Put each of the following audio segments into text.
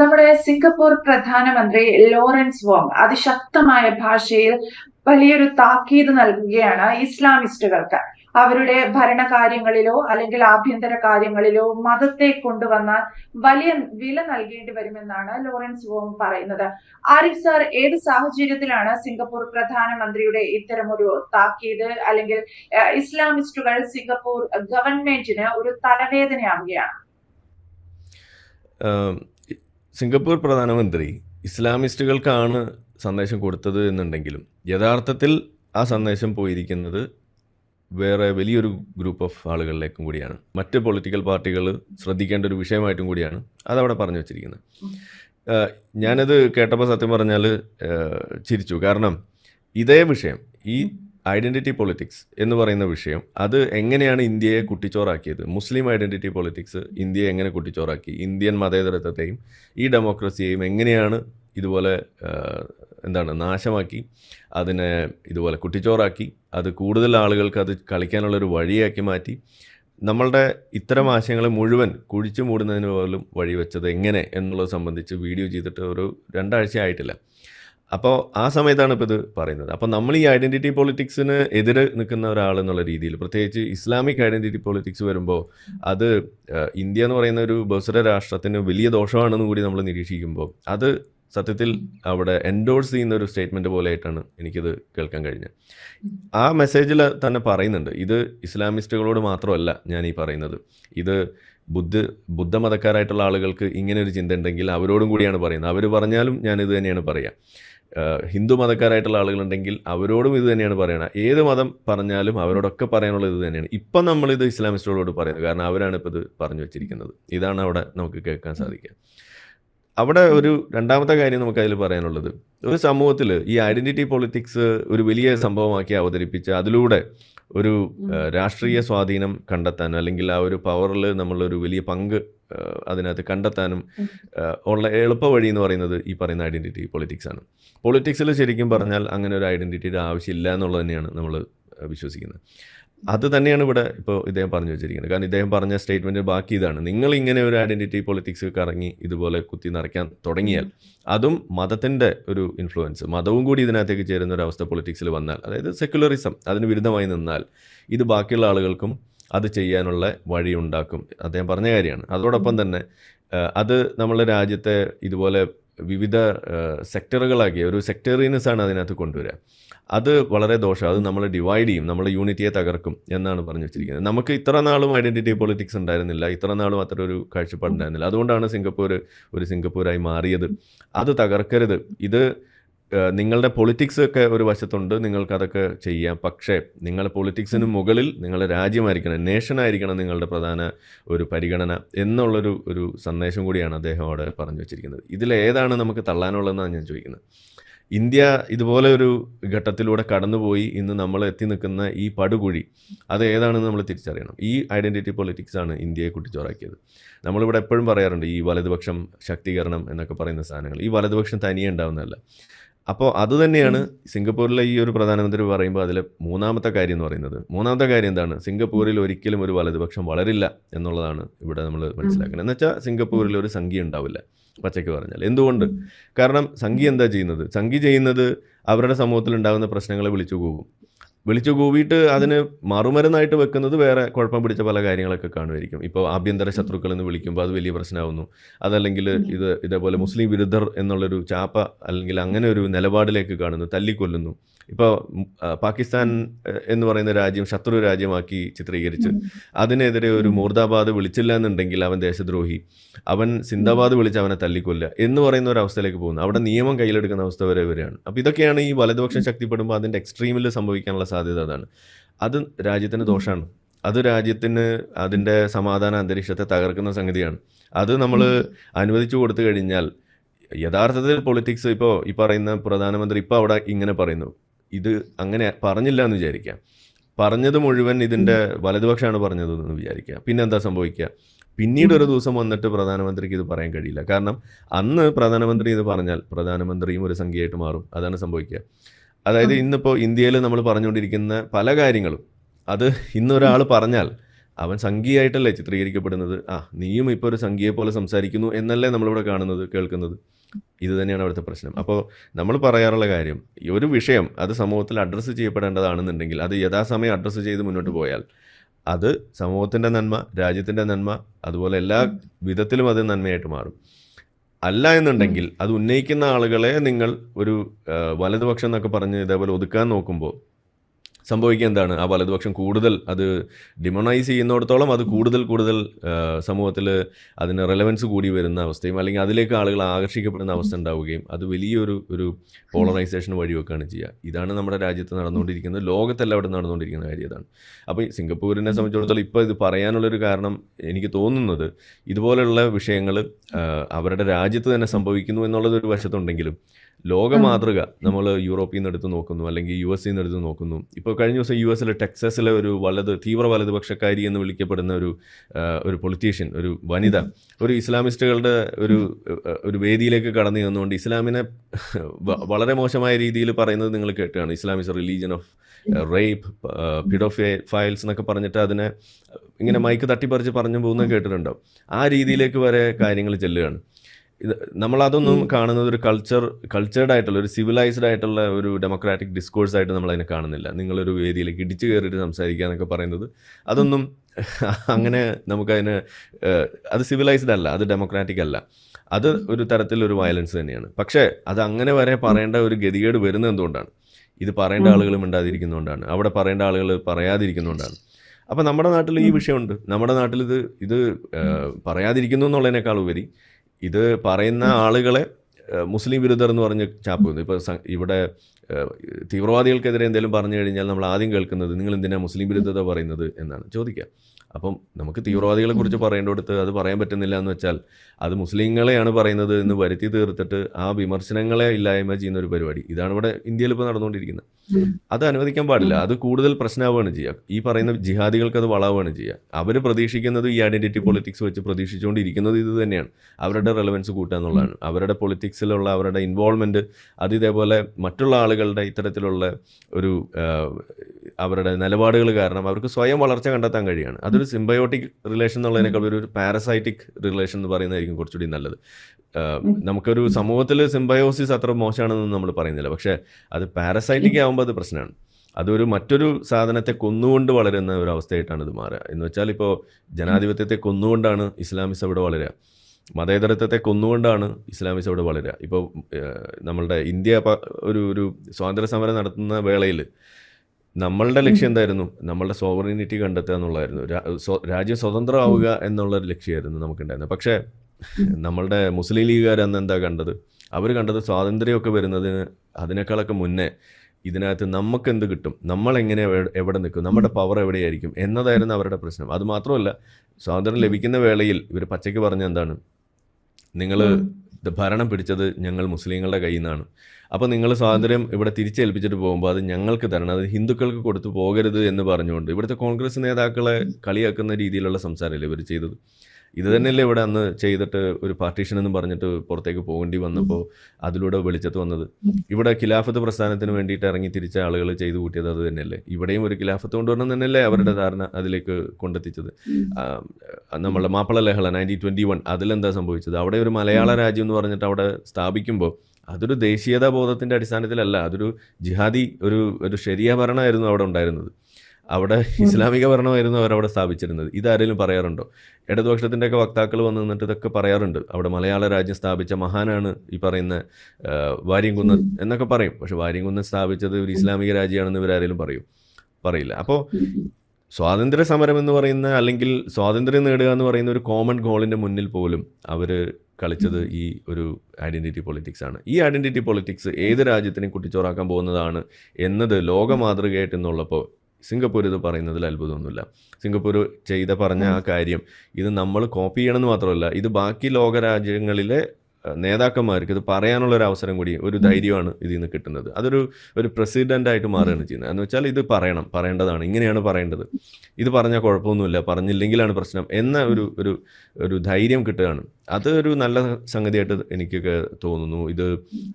നമ്മുടെ സിംഗപ്പൂർ പ്രധാനമന്ത്രി Lawrence Wong അതിശക്തമായ ഭാഷയിൽ വലിയൊരു താക്കീത് നൽകുകയാണ് ഇസ്ലാമിസ്റ്റുകൾക്ക്. അവരുടെ ഭരണകാര്യങ്ങളിലോ അല്ലെങ്കിൽ ആഭ്യന്തര കാര്യങ്ങളിലോ മതത്തെ കൊണ്ടുവന്ന വലിയ വില നൽകേണ്ടി വരുമെന്നാണ് ലോറൻസ് വോങ് പറയുന്നത്. ആരിഫ് സാർ ഏത് സാഹചര്യത്തിലാണ് സിംഗപ്പൂർ പ്രധാനമന്ത്രിയുടെ ഇത്തരമൊരു താക്കീത് അല്ലെങ്കിൽ ഇസ്ലാമിസ്റ്റുകൾ സിംഗപ്പൂർ ഗവൺമെന്റിന് ഒരു തലവേദനയാവുകയാണ്? സിംഗപ്പൂർ പ്രധാനമന്ത്രി ഇസ്ലാമിസ്റ്റുകൾക്കാണ് സന്ദേശം കൊടുത്തത് എന്നുണ്ടെങ്കിലും യഥാർത്ഥത്തിൽ ആ സന്ദേശം പോയിരിക്കുന്നത് വേറെ വലിയൊരു ഗ്രൂപ്പ് ഓഫ് ആളുകളിലേക്കും കൂടിയാണ്. മറ്റ് പൊളിറ്റിക്കൽ പാർട്ടികൾ ശ്രദ്ധിക്കേണ്ട ഒരു വിഷയമായിട്ടും കൂടിയാണ് അതവിടെ പറഞ്ഞു വച്ചിരിക്കുന്നത്. ഞാനത് കേട്ടപ്പോൾ സത്യം പറഞ്ഞാൽ ചിരിച്ചു. കാരണം ഇതേ വിഷയം ഈ ഐഡന്റിറ്റി പൊളിറ്റിക്സ് എന്ന് പറയുന്ന വിഷയം അത് എങ്ങനെയാണ് ഇന്ത്യയെ കുട്ടിച്ചോറാക്കിയത്? മുസ്ലിം ഐഡന്റിറ്റി പൊളിറ്റിക്സ് ഇന്ത്യയെ എങ്ങനെ കുട്ടിച്ചോറാക്കി? ഇന്ത്യൻ മതേതരത്വത്തെയും ഈ ഡെമോക്രസിയെയും എങ്ങനെയാണ് ഇതുപോലെ എന്താണ് നാശമാക്കി അതിനെ ഇതുപോലെ കുട്ടിച്ചോറാക്കി അത് കൂടുതൽ ആളുകൾക്ക് അത് കളിക്കാനുള്ളൊരു വഴിയാക്കി മാറ്റി നമ്മളുടെ ഇത്തരം ആശയങ്ങളെ മുഴുവൻ കുഴിച്ചു മൂടുന്നതിന് പോലും വഴിവെച്ചത് എങ്ങനെ എന്നുള്ളത് സംബന്ധിച്ച് വീഡിയോ ചെയ്തിട്ട് ഒരു രണ്ടാഴ്ച ആയിട്ടില്ല അപ്പോൾ ആ സമയത്താണ് ഇപ്പോൾ ഇത് പറയുന്നത്. അപ്പോൾ നമ്മൾ ഈ ഐഡന്റിറ്റി പൊളിറ്റിക്സിന് എതിരെ നിൽക്കുന്ന ഒരാൾ എന്നുള്ള രീതിയിൽ പ്രത്യേകിച്ച് ഇസ്ലാമിക് ഐഡന്റിറ്റി പോളിറ്റിക്സ് വരുമ്പോൾ അത് ഇന്ത്യ എന്ന് പറയുന്ന ഒരു ബസുര രാഷ്ട്രത്തിന് വലിയ ദോഷമാണെന്ന് കൂടി നമ്മൾ നിരീക്ഷിക്കുമ്പോൾ അത് സത്യത്തിൽ അവിടെ എൻഡോഴ്സ് ചെയ്യുന്ന ഒരു സ്റ്റേറ്റ്മെന്റ് പോലെയായിട്ടാണ് എനിക്കിത് കേൾക്കാൻ കഴിഞ്ഞത്. ആ മെസ്സേജിൽ തന്നെ പറയുന്നുണ്ട് ഇത് ഇസ്ലാമിസ്റ്റുകളോട് മാത്രമല്ല ഞാൻ ഈ പറയുന്നത്. ഇത് ബുദ്ധ ബുദ്ധമതക്കാരായിട്ടുള്ള ആളുകൾക്ക് ഇങ്ങനെ ഒരു ചിന്ത ഉണ്ടെങ്കിൽ അവരോടും കൂടിയാണ് പറയുന്നത്. അവർ പറഞ്ഞാലും ഞാനിത് തന്നെയാണ് പറയുക ഹിന്ദു മതക്കാരായിട്ടുള്ള ആളുകളുണ്ടെങ്കിൽ അവരോടും ഇത് തന്നെയാണ് പറയണത് ഏത് മതം പറഞ്ഞാലും അവരോടൊക്കെ പറയാനുള്ളത് ഇത് തന്നെയാണ്. ഇപ്പം നമ്മളിത് ഇസ്ലാമിസ്റ്റുകളോട് പറയുന്നത്. കാരണം അവരാണ് ഇപ്പോൾ ഇത് പറഞ്ഞു വെച്ചിരിക്കുന്നത്. ഇതാണ് അവിടെ നമുക്ക് കേൾക്കാൻ സാധിക്കുക. അവിടെ ഒരു രണ്ടാമത്തെ കാര്യം നമുക്ക് അതിൽ പറയാനുള്ളത്. ഒരു സമൂഹത്തിൽ ഈ ഐഡന്റിറ്റി പൊളിറ്റിക്സ് ഒരു വലിയ സംഭവമാക്കി അവതരിപ്പിച്ച് അതിലൂടെ ഒരു രാഷ്ട്രീയ സ്വാധീനം കണ്ടെത്താനും അല്ലെങ്കിൽ ആ ഒരു പവറിൽ നമ്മളൊരു വലിയ പങ്ക് അതിനകത്ത് കണ്ടെത്താനും. ഉള്ള എളുപ്പ വഴി എന്ന് പറയുന്നത് ഈ പറയുന്ന ഐഡന്റിറ്റി പൊളിറ്റിക്സ് ആണ്. പൊളിറ്റിക്സിൽ ശരിക്കും പറഞ്ഞാൽ അങ്ങനെ ഒരു ഐഡന്റിറ്റിയുടെ ആവശ്യമില്ല എന്നുള്ളത് തന്നെയാണ് നമ്മൾ വിശ്വസിക്കുന്നത്. അത് തന്നെയാണ് ഇവിടെ ഇപ്പോൾ ഇദ്ദേഹം പറഞ്ഞു വെച്ചിരിക്കുന്നത്. കാരണം ഇദ്ദേഹം പറഞ്ഞ സ്റ്റേറ്റ്മെന്റ് ബാക്കി ഇതാണ് നിങ്ങൾ ഇങ്ങനെ ഒരു ഐഡന്റിറ്റി പൊളിറ്റിക്സ് കറങ്ങി ഇതുപോലെ കുത്തി നിറയ്ക്കാൻ തുടങ്ങിയാൽ അതും മതത്തിന്റെ ഒരു ഇൻഫ്ലുവൻസ് മതവും കൂടി ഇതിനകത്തേക്ക് ചേരുന്ന ഒരു അവസ്ഥ പൊളിറ്റിക്സിൽ വന്നാൽ അതായത് സെക്യുലറിസം അതിന് വിരുദ്ധമായി നിന്നാൽ ഇത് ബാക്കിയുള്ള ആളുകൾക്കും അത് ചെയ്യാനുള്ള വഴി ഉണ്ടാക്കും. അദ്ദേഹം പറഞ്ഞ കാര്യമാണ്. അതോടൊപ്പം തന്നെ അത് നമ്മളെ രാജ്യത്തെ ഇതുപോലെ വിവിധ സെക്ടറുകളാക്കി ഒരു സെക്ടറിയനസ് ആണ് അതിനകത്ത് കൊണ്ടുവരിക. അത് വളരെ ദോഷം. അത് നമ്മളെ ഡിവൈഡ് ചെയ്യും നമ്മളെ യൂണിറ്റിയെ തകർക്കും എന്നാണ് പറഞ്ഞു വെച്ചിരിക്കുന്നത്. നമുക്ക് ഇത്ര നാളും ഐഡന്റിറ്റി പൊളിറ്റിക്സ് ഉണ്ടായിരുന്നില്ല ഇത്ര നാളും അത്ര ഒരു കാഴ്ചപ്പാടുണ്ടായിരുന്നില്ല അതുകൊണ്ടാണ് സിംഗപ്പൂർ ഒരു സിംഗപ്പൂരായി മാറിയത്. അത് തകർക്കരുത്. ഇത് നിങ്ങളുടെ പൊളിറ്റിക്സ് ഒക്കെ ഒരു വശത്തുണ്ട് നിങ്ങൾക്ക് അതൊക്കെ ചെയ്യാം. പക്ഷേ നിങ്ങളുടെ പൊളിറ്റിക്സിന് മുകളിൽ നിങ്ങളുടെ രാജ്യമായിരിക്കണം നേഷൻ ആയിരിക്കണം നിങ്ങളുടെ പ്രധാന ഒരു പരിഗണന എന്നുള്ളൊരു ഒരു സന്ദേശം കൂടിയാണ് അദ്ദേഹം അവിടെ പറഞ്ഞു വെച്ചിരിക്കുന്നത്. ഇതിലേതാണ് നമുക്ക് തള്ളാനുള്ളതെന്നാണ് ഞാൻ ചോദിക്കുന്നത്. ഇന്ത്യ ഇതുപോലെ ഒരു ഘട്ടത്തിലൂടെ കടന്നുപോയി ഇന്ന് നമ്മൾ എത്തി നിൽക്കുന്ന ഈ പടുകുഴി അത് ഏതാണെന്ന് നമ്മൾ തിരിച്ചറിയണം. ഈ ഐഡന്റിറ്റി പൊളിറ്റിക്സ് ആണ് ഇന്ത്യയെ കുട്ടിച്ചോറാക്കിയത്. നമ്മളിവിടെ എപ്പോഴും പറയാറുണ്ട് ഈ വലതുപക്ഷം ശക്തീകരണം എന്നൊക്കെ പറയുന്ന സാധനങ്ങൾ. ഈ വലതുപക്ഷം തനിയെ ഉണ്ടാവുന്നതല്ല. അപ്പോൾ അത് തന്നെയാണ് സിംഗപ്പൂരിലെ ഈ ഒരു പ്രധാനമന്ത്രി പറയുമ്പോൾ അതിലെ മൂന്നാമത്തെ കാര്യം എന്ന് പറയുന്നത്. മൂന്നാമത്തെ കാര്യം എന്താണ്? സിംഗപ്പൂരിൽ ഒരിക്കലും ഒരു വലതുപക്ഷം വളരില്ല എന്നുള്ളതാണ് ഇവിടെ നമ്മൾ മനസ്സിലാക്കുന്നത് എന്നുവെച്ചാൽ സിംഗപ്പൂരിൽ ഒരു സംഖ്യ ഉണ്ടാവില്ല. പച്ചയ്ക്ക് പറഞ്ഞാൽ എന്തുകൊണ്ട്? കാരണം സംഘി എന്താ ചെയ്യുന്നത്? സംഘി ചെയ്യുന്നത് അവരുടെ സമൂഹത്തിൽ ഉണ്ടാകുന്ന പ്രശ്നങ്ങളെ വിളിച്ചു കൂവും. വിളിച്ചു കൂവിയിട്ട് അതിന് മറുമരുന്നായിട്ട് വെക്കുന്നത് വേറെ കുഴപ്പം പിടിച്ച പല കാര്യങ്ങളൊക്കെ കാണുമായിരിക്കും. ഇപ്പോൾ ആഭ്യന്തര ശത്രുക്കൾ എന്ന് വിളിക്കുമ്പോൾ അത് വലിയ പ്രശ്നമാവുന്നു. അതല്ലെങ്കിൽ ഇത് ഇതേപോലെ മുസ്ലിം വിരുദ്ധർ എന്നുള്ളൊരു ചാപ്പ അല്ലെങ്കിൽ അങ്ങനെ ഒരു നിലപാടിലേക്ക് കാണുന്നു തല്ലിക്കൊല്ലുന്നു. ഇപ്പോൾ പാകിസ്ഥാൻ എന്ന് പറയുന്ന രാജ്യം ശത്രു രാജ്യമാക്കി ചിത്രീകരിച്ച് അതിനെതിരെ ഒരു മൂർദാബാദ് വിളിച്ചില്ല എന്നുണ്ടെങ്കിൽ അവൻ ദേശദ്രോഹി. അവൻ സിന്ദാബാദ് വിളിച്ച് അവനെ തല്ലിക്കൊല്ലുക എന്ന് പറയുന്ന ഒരു അവസ്ഥയിലേക്ക് പോകുന്നു. അവിടെ നിയമം കയ്യിലെടുക്കുന്ന അവസ്ഥ വരെ വരെയാണ് അപ്പോൾ ഇതൊക്കെയാണ് ഈ വലതുപക്ഷം ശക്തിപ്പെടുമ്പോൾ അതിന്റെ എക്സ്ട്രീമിൽ സംഭവിക്കാനുള്ള സാധ്യത അതാണ് അത് രാജ്യത്തിന് ദോഷമാണ് അത് രാജ്യത്തിന് അതിന്റെ സമാധാന അന്തരീക്ഷത്തെ തകർക്കുന്ന സംഗതിയാണ്. അത് നമ്മൾ അനുവദിച്ചു കൊടുത്തു കഴിഞ്ഞാൽ യഥാർത്ഥത്തിൽ പൊളിറ്റിക്സ് ഇപ്പോൾ ഈ പറയുന്ന പ്രധാനമന്ത്രി ഇപ്പോൾ അവിടെ ഇങ്ങനെ പറയുന്നു. ഇത് അങ്ങനെ പറഞ്ഞില്ല എന്ന് വിചാരിക്കാം പറഞ്ഞത് മുഴുവൻ ഇതിന്റെ വലതുപക്ഷമാണ് പറഞ്ഞത് എന്ന് വിചാരിക്കുക. പിന്നെ എന്താ സംഭവിക്കുക? പിന്നീട് ഒരു ദിവസം വന്നിട്ട് പ്രധാനമന്ത്രിക്ക് ഇത് പറയാൻ കഴിയില്ല. കാരണം അന്ന് പ്രധാനമന്ത്രി ഇത് പറഞ്ഞാൽ പ്രധാനമന്ത്രിയും ഒരു സംഖ്യയായിട്ട് മാറും. അതാണ് സംഭവിക്കുക. അതായത് ഇന്നിപ്പോൾ ഇന്ത്യയിൽ നമ്മൾ പറഞ്ഞുകൊണ്ടിരിക്കുന്ന പല കാര്യങ്ങളും അത് ഇന്നൊരാൾ പറഞ്ഞാൽ അവൻ സംഘിയായിട്ടല്ലേ ചിത്രീകരിക്കപ്പെടുന്നത്? ആ നീയും ഇപ്പോൾ ഒരു സംഘിയെ പോലെ സംസാരിക്കുന്നു എന്നല്ലേ നമ്മളിവിടെ കാണുന്നത് കേൾക്കുന്നത്. ഇത് തന്നെയാണ് അവിടുത്തെ പ്രശ്നം. അപ്പോൾ നമ്മൾ പറയാറുള്ള കാര്യം ഈ ഒരു വിഷയം അത് സമൂഹത്തിൽ അഡ്രസ്സ് ചെയ്യപ്പെടേണ്ടതാണെന്നുണ്ടെങ്കിൽ അത് യഥാസമയം അഡ്രസ്സ് ചെയ്ത് മുന്നോട്ട് പോയാൽ അത് സമൂഹത്തിന്റെ നന്മ രാജ്യത്തിന്റെ നന്മ അതുപോലെ എല്ലാ വിധത്തിലും അത് നന്മയായിട്ട് മാറും. അല്ല എന്നുണ്ടെങ്കിൽ അത് ഉന്നയിക്കുന്ന ആളുകളെ നിങ്ങൾ ഒരു വലതുപക്ഷം എന്നൊക്കെ പറഞ്ഞ് ഇതേപോലെ ഒതുക്കാൻ നോക്കുമ്പോൾ സംഭവിക്കുക എന്താണ് ആ വലതുപക്ഷം കൂടുതൽ അത് ഡിമോണൈസ് ചെയ്യുന്നിടത്തോളം അത് കൂടുതൽ കൂടുതൽ സമൂഹത്തിൽ അതിന് റെലവൻസ് കൂടി വരുന്ന അവസ്ഥയും അല്ലെങ്കിൽ അതിലേക്ക് ആളുകൾ ആകർഷിക്കപ്പെടുന്ന അവസ്ഥ ഉണ്ടാവുകയും അത് വലിയൊരു ഒരു പോളറൈസേഷൻ വഴിവെക്കുകയാണ് ചെയ്യുക. ഇതാണ് നമ്മുടെ രാജ്യത്ത് നടന്നുകൊണ്ടിരിക്കുന്നത്. ലോകത്തെല്ലാം അവിടെ നടന്നുകൊണ്ടിരിക്കുന്ന കാര്യം ഇതാണ്. അപ്പോൾ സിംഗപ്പൂരിനെ സംബന്ധിച്ചിടത്തോളം ഇപ്പോൾ ഇത് പറയാനുള്ളൊരു കാരണം എനിക്ക് തോന്നുന്നത് ഇതുപോലെയുള്ള വിഷയങ്ങൾ അവരുടെ രാജ്യത്ത് തന്നെ സംഭവിക്കുന്നു എന്നുള്ളത് ഒരു വശത്തുണ്ടെങ്കിലും ലോക മാതൃക നമ്മൾ യൂറോപ്പിൽ നിന്ന് എടുത്ത് നോക്കുന്നു അല്ലെങ്കിൽ യു എസിൽ നിന്ന് എടുത്ത് നോക്കുന്നു. ഇപ്പോൾ കഴിഞ്ഞ ദിവസം യു എസിലെ ടെക്സസിലെ ഒരു വലത് തീവ്ര വലതുപക്ഷക്കാരി എന്ന് വിളിക്കപ്പെടുന്ന ഒരു ഒരു പൊളിറ്റീഷ്യൻ ഒരു വനിത ഒരു ഇസ്ലാമിസ്റ്റുകളുടെ ഒരു ഒരു വേദിയിലേക്ക് കടന്നു ചെന്നുകൊണ്ട് ഇസ്ലാമിനെ വളരെ മോശമായ രീതിയിൽ പറയുന്നത് നിങ്ങൾ കേട്ടാണ്. Islam is religion of rape paedophiles എന്നൊക്കെ പറഞ്ഞിട്ട് അതിനെ ഇങ്ങനെ മൈക്ക് തട്ടിപ്പറിച്ച് പറഞ്ഞു പോകുന്നത് കേട്ടിട്ടുണ്ടാവും. ആ രീതിയിലേക്ക് വരെ കാര്യങ്ങൾ ചെല്ലുകയാണ്. ഇത് നമ്മളതൊന്നും കാണുന്നത് ഒരു കൾച്ചർ കൾച്ചേർഡ് ആയിട്ടുള്ള ഒരു സിവിലൈസ്ഡ് ആയിട്ടുള്ള ഒരു ഡെമോക്രാറ്റിക് ഡിസ്കോഴ്സ് ആയിട്ട് നമ്മൾ അതിനെ കാണുന്നില്ല. നിങ്ങളൊരു വേദിയിലേക്ക് ഇടിച്ചു കയറിയിട്ട് സംസാരിക്കുക എന്നൊക്കെ പറയുന്നത് അതൊന്നും അങ്ങനെ നമുക്കതിന് അത് സിവിലൈസ്ഡ് അല്ല അത് ഡെമോക്രാറ്റിക് അല്ല. അത് ഒരു തരത്തിലൊരു വയലൻസ് തന്നെയാണ്. പക്ഷേ അത് അങ്ങനെ വരെ പറയേണ്ട ഒരു ഗതികേട് വരുന്നത് എന്തുകൊണ്ടാണ്? ഇത് പറയേണ്ട ആളുകൾ മിണ്ടാതിരിക്കുന്നതുകൊണ്ടാണ്. അവിടെ പറയേണ്ട ആളുകൾ പറയാതിരിക്കുന്നതുകൊണ്ടാണ്. അപ്പം നമ്മുടെ നാട്ടിൽ ഈ വിഷയമുണ്ട്. നമ്മുടെ നാട്ടിൽ ഇത് ഇത് പറയാതിരിക്കുന്നു എന്നുള്ളതിനേക്കാൾ ഉപരി ഇത് പറയുന്ന ആളുകളെ മുസ്ലിം വിരുദ്ധർ എന്ന് പറഞ്ഞ് ചാപ്പുന്നു ഇപ്പോൾ ഇവിടെ തീവ്രവാദികൾക്കെതിരെ എന്തെങ്കിലും പറഞ്ഞു കഴിഞ്ഞാൽ നമ്മൾ ആദ്യം കേൾക്കുന്നത് നിങ്ങൾ എന്തിനാണ് മുസ്ലിം വിരുദ്ധത പറയുന്നത് എന്നാണ് ചോദിക്കുക. അപ്പം നമുക്ക് തീവ്രവാദികളെ കുറിച്ച് പറയേണ്ടടുത്ത് അത് പറയാൻ പറ്റുന്നില്ല എന്ന് വെച്ചാൽ അത് മുസ്ലിങ്ങളെയാണ് പറയുന്നത് എന്ന് വരുത്തി തീർത്തിട്ട് ആ വിമർശനങ്ങളെ ഇല്ലായ്മ ചെയ്യുന്ന ഒരു പരിപാടി. ഇതാണ് ഇവിടെ ഇന്ത്യയിൽ ഇപ്പോൾ നടന്നുകൊണ്ടിരിക്കുന്നത്. അത് അനുവദിക്കാൻ പാടില്ല. അത് കൂടുതൽ പ്രശ്നമാവുകയാണ് ചെയ്യുക. ഈ പറയുന്ന ജിഹാദികൾക്ക് അത് വളാവുകയാണ് ചെയ്യുക. അവർ പ്രതീക്ഷിക്കുന്നത് ഈ ഐഡന്റിറ്റി പൊളിറ്റിക്സ് വെച്ച് പ്രതീക്ഷിച്ചുകൊണ്ടിരിക്കുന്നത് ഇത് തന്നെയാണ്. അവരുടെ റെലവൻസ് കൂട്ടുക എന്നുള്ളതാണ്. അവരുടെ പൊളിറ്റിക്സിലുള്ള അവരുടെ ഇൻവോൾവ്മെന്റ് അത് ഇതേപോലെ മറ്റുള്ള ആളുകളുടെ ഇത്തരത്തിലുള്ള ഒരു അവരുടെ നിലപാടുകൾ കാരണം അവർക്ക് സ്വയം വളർച്ച കണ്ടെത്താൻ കഴിയാണ്. അതൊരു സിംബയോട്ടിക് റിലേഷൻ എന്നുള്ളതിനേക്കാൾ ഒരു പാരസൈറ്റിക് റിലേഷൻ എന്ന് പറയുന്നതായിരിക്കും കുറച്ചുകൂടി നല്ലത്. നമുക്കൊരു സമൂഹത്തിൽ സിംബയോസിസ് അത്ര മോശമാണെന്ന് നമ്മൾ പറയുന്നില്ല. പക്ഷേ അത് പാരസൈറ്റിക് ആകുമ്പോൾ അത് പ്രശ്നമാണ്. അതൊരു മറ്റൊരു സാധനത്തെ കൊന്നുകൊണ്ട് വളരുന്ന ഒരു അവസ്ഥയായിട്ടാണ് ഇത് മാറുക. എന്ന് വെച്ചാൽ ഇപ്പോൾ ജനാധിപത്യത്തെ കൊന്നുകൊണ്ടാണ് ഇസ്ലാമിസ് അവിടെ വളരുക. മതേതരത്വത്തെ കൊന്നുകൊണ്ടാണ് ഇസ്ലാമിസ് അവിടെ വളരുക. ഇപ്പോൾ നമ്മളുടെ ഇന്ത്യ ഒരു ഒരു സ്വാതന്ത്ര്യ സമരം നടത്തുന്ന വേളയിൽ നമ്മളുടെ ലക്ഷ്യം എന്തായിരുന്നു? നമ്മളുടെ സോവറിനിറ്റി കണ്ടെത്തുക എന്നുള്ളതായിരുന്നു. രാജ്യം സ്വതന്ത്രമാവുക എന്നുള്ള ഒരു ലക്ഷ്യമായിരുന്നു നമുക്കുണ്ടായിരുന്നത്. പക്ഷേ നമ്മളുടെ മുസ്ലിം ലീഗുകാർ അന്ന് എന്താ കണ്ടത്? അവർ കണ്ടത് സ്വാതന്ത്ര്യമൊക്കെ വരുന്നതിന് അതിനേക്കാളൊക്കെ മുന്നേ ഇതിനകത്ത് നമുക്ക് എന്ത് കിട്ടും? നമ്മൾ എങ്ങനെ എവിടെ- നിൽക്കും? നമ്മുടെ പവർ എവിടെയായിരിക്കും? എന്നതായിരുന്നു അവരുടെ പ്രശ്നം. അത് മാത്രമല്ല സ്വാതന്ത്ര്യം ലഭിക്കുന്ന വേളയിൽ ഇവർ പച്ചയ്ക്ക് പറഞ്ഞ എന്താണ്? നിങ്ങൾ ഭരണം പിടിച്ചത് ഞങ്ങൾ മുസ്ലിങ്ങളുടെ കയ്യിൽ നിന്നാണ്. അപ്പോൾ നിങ്ങൾ സ്വാതന്ത്ര്യം ഇവിടെ തിരിച്ചേൽപ്പിച്ചിട്ട് പോകുമ്പോൾ അത് ഞങ്ങൾക്ക് തരണം. അത് ഹിന്ദുക്കൾക്ക് കൊടുത്തു പോകരുത് എന്ന് പറഞ്ഞുകൊണ്ട് ഇവിടുത്തെ കോൺഗ്രസ് നേതാക്കളെ കളിയാക്കുന്ന രീതിയിലുള്ള സംസാരമല്ലേ ഇവർ ചെയ്തത്? ഇത് തന്നെയല്ലേ ഇവിടെ അന്ന് ചെയ്തിട്ട് ഒരു പാർട്ടീഷൻ എന്ന് പറഞ്ഞിട്ട് പുറത്തേക്ക് പോകേണ്ടി വന്നപ്പോൾ അതിലൂടെ വെളിച്ചത്ത് വന്നത്? ഇവിടെ ഖിലാഫത്ത് പ്രസ്ഥാനത്തിന് വേണ്ടിയിട്ട് ഇറങ്ങി തിരിച്ച ആളുകൾ ചെയ്തു കൂട്ടിയത് അത് തന്നെയല്ലേ? ഇവിടെയും ഒരു ഖിലാഫത്ത് കൊണ്ടുവരണം തന്നെയല്ലേ അവരുടെ ധാരണ അതിലേക്ക് കൊണ്ടെത്തിച്ചത്? നമ്മളുടെ മാപ്പിള ലഹള നയന്റീൻ ട്വന്റി വൺ അതിലെന്താ സംഭവിച്ചത്? അവിടെ ഒരു മലയാള രാജ്യം എന്ന് പറഞ്ഞിട്ട് അവിടെ സ്ഥാപിക്കുമ്പോൾ അതൊരു ദേശീയതാ ബോധത്തിന്റെ അടിസ്ഥാനത്തിലല്ല അതൊരു ജിഹാദി ഒരു ഒരു ശരിയ ഭരണമായിരുന്നു അവിടെ ഉണ്ടായിരുന്നത്. അവിടെ ഇസ്ലാമിക ഭരണമായിരുന്നു അവരവിടെ സ്ഥാപിച്ചിരുന്നത്. ഇതാരെങ്കിലും പറയാറുണ്ടോ? ഇടതുപക്ഷത്തിന്റെയൊക്കെ വക്താക്കൾ വന്ന് നിന്നിട്ട് ഇതൊക്കെ പറയാറുണ്ട്. അവിടെ മലയാള രാജ്യം സ്ഥാപിച്ച മഹാനാണ് ഈ പറയുന്ന വാര്യംകുന്നൻ എന്നൊക്കെ പറയും. പക്ഷെ വാര്യംകുന്നൻ സ്ഥാപിച്ചത് ഒരു ഇസ്ലാമിക രാജ്യമാണെന്ന് ഇവരാരെങ്കിലും പറയും? പറയില്ല. അപ്പോൾ സ്വാതന്ത്ര്യ സമരം എന്ന് പറയുന്ന അല്ലെങ്കിൽ സ്വാതന്ത്ര്യം നേടുക എന്ന് പറയുന്ന ഒരു കോമൺ ഗോളിന്റെ മുന്നിൽ പോലും അവർ കളിച്ചത് ഈ ഒരു ഐഡന്റിറ്റി പൊളിറ്റിക്സ് ആണ്. ഈ ഐഡന്റിറ്റി പൊളിറ്റിക്സ് ഏത് രാജ്യത്തിനെയും കുട്ടിച്ചോറാക്കാൻ പോകുന്നതാണ് എന്നത് ലോക മാതൃകയായിട്ട് എന്നുള്ളപ്പോൾ സിംഗപ്പൂർ ഇത് പറയുന്നതിൽ അത്ഭുതമൊന്നുമില്ല. സിംഗപ്പൂർ ചെയ്ത പറഞ്ഞ ആ കാര്യം ഇത് നമ്മൾ കോപ്പി ചെയ്യണമെന്ന് മാത്രമല്ല ഇത് ബാക്കി ലോക രാജ്യങ്ങളിലെ നേതാക്കന്മാർക്ക് ഇത് പറയാനുള്ള ഒരു അവസരം കൂടി ഒരു ധൈര്യമാണ് ഇതിൽ നിന്ന് കിട്ടുന്നത്. അതൊരു ഒരു പ്രസിഡന്റ് ആയിട്ട് മാറുകയാണ് ചെയ്യുന്നത്. എന്ന് വെച്ചാൽ ഇത് പറയണം പറയേണ്ടതാണ് ഇങ്ങനെയാണ് പറയേണ്ടത്. ഇത് പറഞ്ഞാൽ കുഴപ്പമൊന്നുമില്ല പറഞ്ഞില്ലെങ്കിലാണ് പ്രശ്നം എന്ന ഒരു ഒരു ഒരു ധൈര്യം കിട്ടുകയാണ്. അതൊരു നല്ല സംഗതിയായിട്ട് എനിക്കൊക്കെ തോന്നുന്നു. ഇത്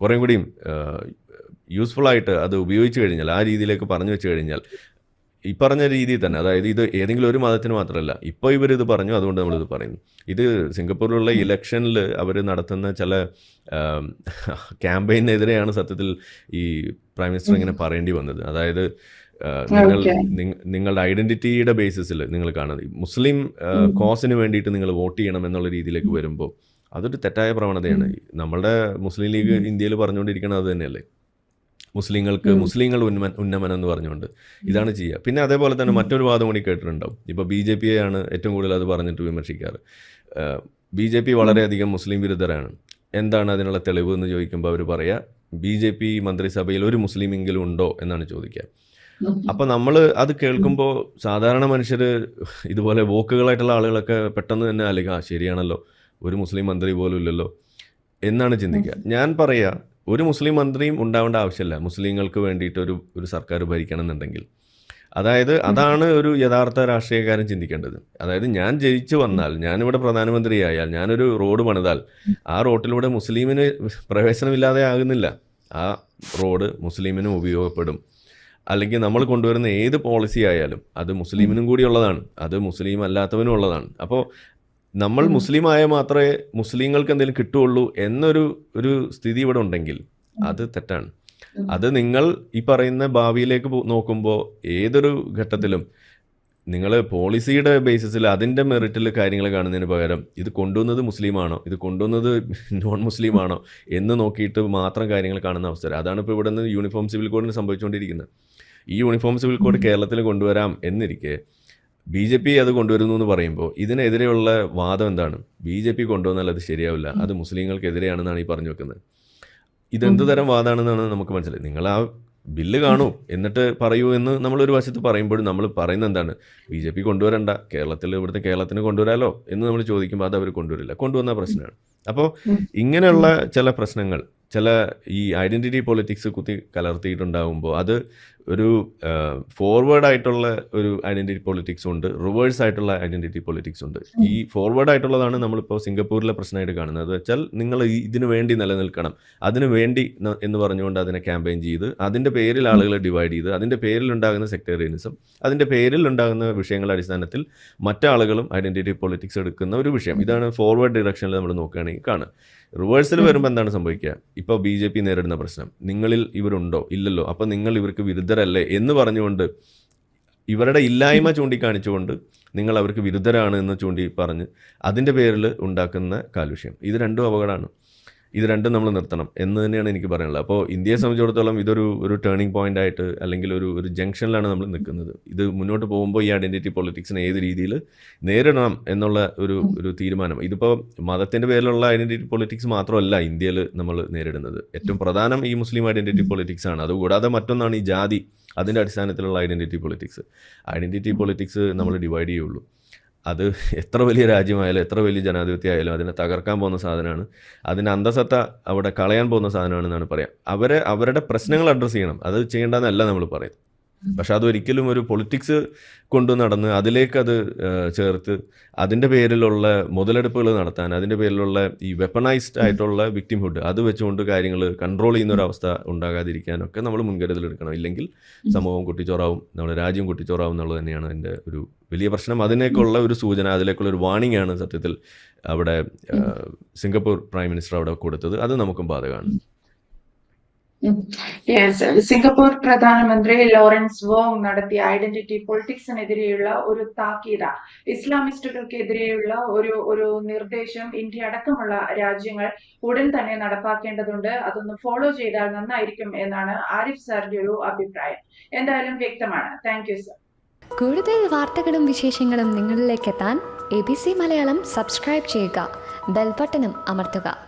കുറേ കൂടിയും യൂസ്ഫുൾ ആയിട്ട് അത് ഉപയോഗിച്ച് കഴിഞ്ഞാൽ ആ രീതിയിലേക്ക് പറഞ്ഞു വെച്ച് കഴിഞ്ഞാൽ ഈ പറഞ്ഞ രീതിയിൽ തന്നെ അതായത് ഇത് ഏതെങ്കിലും ഒരു മതത്തിന് മാത്രമല്ല ഇപ്പോൾ ഇവരിത് ഇത് പറഞ്ഞു അതുകൊണ്ട് നമ്മളിത് പറയുന്നു. ഇത് സിംഗപ്പൂരിലുള്ള ഇലക്ഷനിൽ അവർ നടത്തുന്ന ചില ക്യാമ്പയിനെതിരെയാണ് സത്യത്തിൽ ഈ പ്രൈം മിനിസ്റ്റർ ഇങ്ങനെ പറയേണ്ടി വന്നത്. അതായത് നിങ്ങൾ നിങ്ങളുടെ ഐഡന്റിറ്റിയുടെ ബേസിസിൽ നിങ്ങൾ കാണുന്നത്. മുസ്ലിം. കോസിന് വേണ്ടിയിട്ട് നിങ്ങൾ വോട്ട് ചെയ്യണം എന്നുള്ള രീതിയിലേക്ക് വരുമ്പോൾ അതൊരു തെറ്റായ പ്രവണതയാണ്. നമ്മളുടെ മുസ്ലിം ലീഗ് ഇന്ത്യയിൽ പറഞ്ഞുകൊണ്ടിരിക്കുന്നത് അത് തന്നെയല്ലേ? മുസ്ലിങ്ങൾക്ക് മുസ്ലിങ്ങൾ ഉന്നമൻ ഉന്നമനം എന്ന് പറഞ്ഞുകൊണ്ട് ഇതാണ് ചെയ്യുക. പിന്നെ അതേപോലെ തന്നെ മറ്റൊരു വാദം കൂടി കേട്ടിട്ടുണ്ടാവും. ഇപ്പോൾ ബി ജെ പിയെയാണ് ഏറ്റവും കൂടുതൽ അത് പറഞ്ഞിട്ട് വിമർശിക്കാറ്. ബി ജെ പി വളരെയധികം മുസ്ലിം വിരുദ്ധരാണ്. എന്താണ് അതിനുള്ള തെളിവ് എന്ന് ചോദിക്കുമ്പോൾ അവർ പറയുക ബി ജെ പി മന്ത്രിസഭയിൽ ഒരു മുസ്ലിമെങ്കിലും ഉണ്ടോ എന്നാണ് ചോദിക്കുക. അപ്പൊ നമ്മൾ അത് കേൾക്കുമ്പോൾ സാധാരണ മനുഷ്യർ ഇതുപോലെ വോക്കുകളായിട്ടുള്ള ആളുകളൊക്കെ പെട്ടെന്ന് തന്നെ അല്ലെങ്കിൽ ആ ശരിയാണല്ലോ. ഒരു മുസ്ലിം മന്ത്രി പോലും ഇല്ലല്ലോ. എന്നാണ് ചിന്തിക്കുക. ഞാൻ പറയാ ഒരു മുസ്ലിം മന്ത്രിയും ഉണ്ടാവേണ്ട ആവശ്യമില്ല. മുസ്ലിങ്ങൾക്ക് വേണ്ടിയിട്ട് ഒരു ഒരു സർക്കാർ ഭരിക്കണം എന്നുണ്ടെങ്കിൽ അതായത് അതാണ് ഒരു യഥാർത്ഥ രാഷ്ട്രീയക്കാരൻ ചിന്തിക്കേണ്ടത്. അതായത് ഞാൻ ജയിച്ചു വന്നാൽ ഞാനിവിടെ പ്രധാനമന്ത്രിയായാൽ ഞാനൊരു റോഡ് പണിതാൽ ആ റോട്ടിലൂടെ മുസ്ലിമിന് പ്രവേശനമില്ലാതെ ആകുന്നില്ല. ആ റോഡ് മുസ്ലിമിനും ഉപയോഗപ്പെടും. അല്ലെങ്കിൽ നമ്മൾ കൊണ്ടുവരുന്ന ഏത് പോളിസി ആയാലും അത് മുസ്ലിമിനും കൂടി ഉള്ളതാണ്. അത് മുസ്ലിം അല്ലാത്തവനും ഉള്ളതാണ്. അപ്പോൾ നമ്മൾ മുസ്ലിമായ മുസ്ലിം ആയ മാത്രമേ മുസ്ലിങ്ങൾക്ക് എന്തെങ്കിലും കിട്ടുള്ളൂ എന്നൊരു ഒരു സ്ഥിതി ഇവിടെ ഉണ്ടെങ്കിൽ അത് തെറ്റാണ്. അത് നിങ്ങൾ ഈ പറയുന്ന ഭാവിയിലേക്ക് നോക്കുമ്പോൾ ഏതൊരു ഘട്ടത്തിലും നിങ്ങൾ പോളിസിയുടെ ബേസിസിൽ അതിന്റെ മെറിറ്റിൽ കാര്യങ്ങൾ കാണുന്നതിന് പകരം ഇത് കൊണ്ടുവന്നത് മുസ്ലിമാണോ ഇത് കൊണ്ടുവന്നത് നോൺ മുസ്ലിമാണോ എന്ന് നോക്കിയിട്ട് മാത്രം കാര്യങ്ങൾ കാണുന്ന അവസരം അതാണ് ഇപ്പോൾ ഇവിടെ നിന്ന് യൂണിഫോം സിവിൽ കോഡിന് സംഭവിച്ചുകൊണ്ടിരിക്കുന്നത്. ഈ യൂണിഫോം സിവിൽ കോഡ് കേരളത്തിൽ കൊണ്ടുവരാം എന്നിരിക്കെ ബി ജെ പി അത് കൊണ്ടുവരുന്നു എന്ന് പറയുമ്പോൾ ഇതിനെതിരെയുള്ള വാദം എന്താണ്? ബി ജെ പി കൊണ്ടുവന്നാൽ അത് ശരിയാവില്ല. അത് മുസ്ലിങ്ങൾക്കെതിരെയാണെന്നാണ് ഈ പറഞ്ഞു വെക്കുന്നത്. ഇതെന്ത് തരം വാദമാണെന്നാണ് നമുക്ക് മനസ്സിലായി. നിങ്ങൾ ആ ബില്ല് കാണൂ എന്നിട്ട് പറയൂ എന്ന് നമ്മളൊരു വശത്ത് പറയുമ്പോഴും നമ്മൾ പറയുന്ന എന്താണ്? ബി ജെ പി കൊണ്ടുവരണ്ട. കേരളത്തിൽ ഇവിടുത്തെ കേരളത്തിന് കൊണ്ടുവരാലോ എന്ന് നമ്മൾ ചോദിക്കുമ്പോൾ അത് അവർ കൊണ്ടുവരില്ല. കൊണ്ടുവന്ന പ്രശ്നമാണ്. അപ്പോൾ ഇങ്ങനെയുള്ള ചില പ്രശ്നങ്ങൾ ചില ഈ ഐഡന്റിറ്റി പൊളിറ്റിക്സ് കുത്തി കലർത്തിയിട്ടുണ്ടാകുമ്പോൾ അത് ഒരു ഫോർവേഡ് ആയിട്ടുള്ള ഒരു ഐഡന്റിറ്റി പൊളിറ്റിക്സ് ഉണ്ട് റിവേഴ്സ് ആയിട്ടുള്ള ഐഡന്റിറ്റി പൊളിറ്റിക്സ് ഉണ്ട്. ഈ ഫോർവേഡ് ആയിട്ടുള്ളതാണ് നമ്മളിപ്പോൾ സിംഗപ്പൂരിലെ പ്രശ്നമായിട്ട് കാണുന്നത്. അത് വെച്ചാൽ നിങ്ങൾ ഇതിനു വേണ്ടി നിലനിൽക്കണം. അതിനു വേണ്ടി എന്ന് പറഞ്ഞുകൊണ്ട് അതിനെ ക്യാമ്പയിൻ ചെയ്ത് അതിന്റെ പേരിൽ ആളുകളെ ഡിവൈഡ് ചെയ്ത് അതിന്റെ പേരിൽ ഉണ്ടാകുന്ന സെക്ടേറിയനിസം അതിന്റെ പേരിൽ ഉണ്ടാകുന്ന വിഷയങ്ങളുടെ അടിസ്ഥാനത്തിൽ മറ്റാളുകളും ഐഡന്റിറ്റി പൊളിറ്റിക്സ് എടുക്കുന്ന ഒരു വിഷയം. ഇതാണ് ഫോർവേഡ് ഡിറക്ഷനിൽ നമ്മൾ നോക്കുകയാണെങ്കിൽ കാണുക. റിവേഴ്സിൽ വരുമ്പോൾ എന്താണ് സംഭവിക്കുക? ഇപ്പോൾ ബി ജെ പി നേരിടുന്ന പ്രശ്നം. നിങ്ങളിൽ ഇവരുണ്ടോ? ഇല്ലല്ലോ. അപ്പോൾ നിങ്ങൾ ഇവർക്ക് വിരുദ്ധരല്ലേ എന്ന് പറഞ്ഞുകൊണ്ട് ഇവരുടെ ഇല്ലായ്മ ചൂണ്ടിക്കാണിച്ചുകൊണ്ട് നിങ്ങൾ അവർക്ക് വിരുദ്ധരാണ് എന്ന് ചൂണ്ടി പറഞ്ഞ് അതിന്റെ പേരിൽ ഉണ്ടാക്കുന്ന കാലുഷ്യം ഇത് രണ്ടും അപകടമാണ്. ഇത് രണ്ടും നമ്മൾ നിർത്തണം എന്ന് തന്നെയാണ് എനിക്ക് പറയാനുള്ളത്. അപ്പോൾ ഇന്ത്യയെ സംബന്ധിച്ചിടത്തോളം ഇതൊരു ഒരു ടേണിംഗ് പോയിന്റ് ആയിട്ട് അല്ലെങ്കിൽ ഒരു ഒരു ജംഗ്ഷനിലാണ് നമ്മൾ നിൽക്കുന്നത്. ഇത് മുന്നോട്ട് പോകുമ്പോൾ ഈ ഐഡന്റിറ്റി പൊളിറ്റിക്സിനെ ഏത് രീതിയിൽ നേരിടണം എന്നുള്ള ഒരു ഒരു തീരുമാനം. ഇതിപ്പോൾ മതത്തിന്റെ പേരിലുള്ള ഐഡന്റിറ്റി പൊളിറ്റിക്സ് മാത്രമല്ല ഇന്ത്യയിൽ നമ്മൾ നേരിടുന്നത്. ഏറ്റവും പ്രധാനം ഈ മുസ്ലിം ഐഡന്റിറ്റി പൊളിറ്റിക്സ് ആണ്. അതുകൂടാതെ മറ്റൊന്നാണ് ഈ ജാതി. അതിന്റെ അടിസ്ഥാനത്തിലുള്ള ഐഡന്റിറ്റി പൊളിറ്റിക്സ് ഐഡന്റിറ്റി പൊളിറ്റിക്സ് നമ്മൾ ഡിവൈഡ് ചെയ്യുള്ളൂ. അത് എത്ര വലിയ രാജ്യമായാലും എത്ര വലിയ ജനാധിപത്യം ആയാലും അതിനെ തകർക്കാൻ പോകുന്ന സാധനമാണ്. അതിന്റെ അന്തസത്ത അവിടെ കളയാൻ പോകുന്ന സാധനമാണെന്നാണ് പറയാം. അവരെ അവരുടെ പ്രശ്നങ്ങൾ അഡ്രസ്സ് ചെയ്യണം. അത് ചെയ്യേണ്ടതെന്നല്ല നമ്മൾ പറയുന്നത്. പക്ഷെ അതൊരിക്കലും ഒരു പൊളിറ്റിക്സ് കൊണ്ടു നടന്ന് അതിലേക്ക് അത് ചേർത്ത് അതിന്റെ പേരിലുള്ള മുതലെടുപ്പുകൾ നടത്താൻ അതിന്റെ പേരിലുള്ള ഈ വെപ്പണൈസ്ഡ് ആയിട്ടുള്ള വിക്ടിംഹുഡ് അത് വെച്ചുകൊണ്ട് കാര്യങ്ങൾ കൺട്രോൾ ചെയ്യുന്ന ഒരു അവസ്ഥ ഉണ്ടാകാതിരിക്കാനൊക്കെ നമ്മൾ മുൻകരുതൽ എടുക്കണം ഇല്ലെങ്കിൽ സമൂഹം കുട്ടിച്ചോറാവും നമ്മുടെ രാജ്യം കുട്ടിച്ചോറാവും എന്നുള്ളത് തന്നെയാണ് എന്റെ ഒരു വലിയ പ്രശ്നം. അതിനേക്കുള്ള ഒരു സൂചന അതിലേക്കുള്ള ഒരു വാണിംഗ് ആണ് സത്യത്തിൽ അവിടെ സിംഗപ്പൂർ പ്രൈം മിനിസ്റ്റർ അവിടെ കൊടുത്തത്. അത് നമുക്കും ബാധകമാണ്. യെസ് സിംഗപ്പൂർ പ്രധാനമന്ത്രി ലോറൻസ് വോങ് നടത്തിയ ഐഡന്റിറ്റി പൊളിറ്റിക്സിനെതിരെയുള്ള ഒരു താക്കീത. ഇസ്ലാമിസ്റ്റുകൾക്കെതിരെയുള്ള ഒരു ഒരു നിർദ്ദേശം ഇന്ത്യ അടക്കമുള്ള രാജ്യങ്ങൾ ഉടൻ തന്നെ നടപ്പാക്കേണ്ടതുണ്ട്. അതൊന്ന് ഫോളോ ചെയ്താൽ നന്നായിരിക്കും എന്നാണ് ആരിഫ് സാറിന്റെ ഒരു അഭിപ്രായം. എന്തായാലും വ്യക്തമാണ്. താങ്ക് യു സർ കൂടുതൽ വാർത്തകളും വിശേഷങ്ങളും നിങ്ങളിലേക്ക് എത്താൻ A B C Malayalam subscribe ചെയ്യുക. ബെൽബട്ടനും അമർത്തുക.